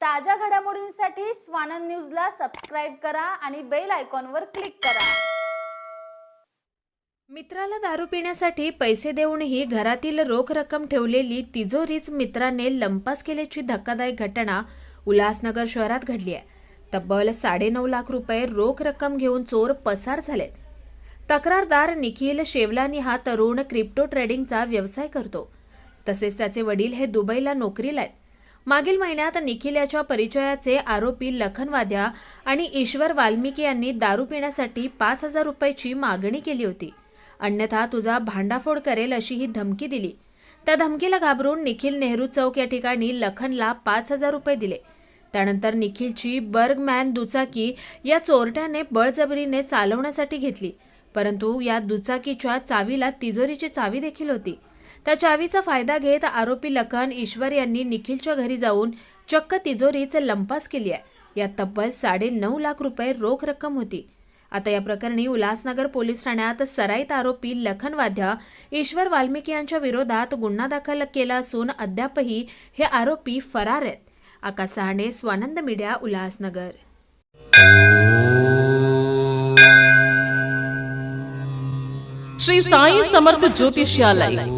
ताज्या घडामोडींसाठी स्वानंद न्यूजला सबस्क्राईब करा आणि बेल आयकॉनवर क्लिक करा. मित्राला दारू पिण्यासाठी पैसे देऊनही घरातील रोख रक्कम ठेवलेली तिजोरीच मित्राने लंपास केल्याची धक्कादायक घटना उल्हासनगर शहरात घडली आहे. तब्बल साडेनऊ लाख रुपये रोख रक्कम घेऊन चोर पसार झालेत. तक्रारदार निखिल शेवलानी हा तरुण क्रिप्टो ट्रेडिंगचा व्यवसाय करतो. तसेच त्याचे वडील हे दुबईला नोकरीला आहेत. मागील महिन्यात निखिल याच्या परिचयाचे आरोपी लखनवाद्या आणि ईश्वर वाल्मिकी यांनी दारू पिण्यासाठी पाच हजार रुपयाची मागणी केली होती. अन्यथा तुझा भांडाफोड करेल अशी ही धमकी दिली. त्या धमकीला घाबरून निखिल नेहरू चौक या ठिकाणी लखनला पाच हजार रुपये दिले. त्यानंतर निखिलची बर्गमॅन दुचाकी या चोरट्याने बळजबरीने चालवण्यासाठी घेतली परंतु या दुचाकीच्या चावीला तिजोरीची चावी देखील होती. त्या चावीचा फायदा घेत आरोपी लखन ईश्वर यांनी निखिलच्या घरी जाऊन चक्क तिजोरीच लंपास केली आहे. यात तब्बल साडे नऊ लाख रुपये रोख रक्कम होती. आता या प्रकरणी उल्हासनगर पोलीस ठाण्यात सराईत आरोपी लखन वाध्या ईश्वर वाल्मिकी यांच्या विरोधात गुन्हा दाखल केला असून अद्यापही हे आरोपी फरार आहेत. Akash Sahane Swanand media Ulhasnagar. Shri Sai Samarth Jyotishalay.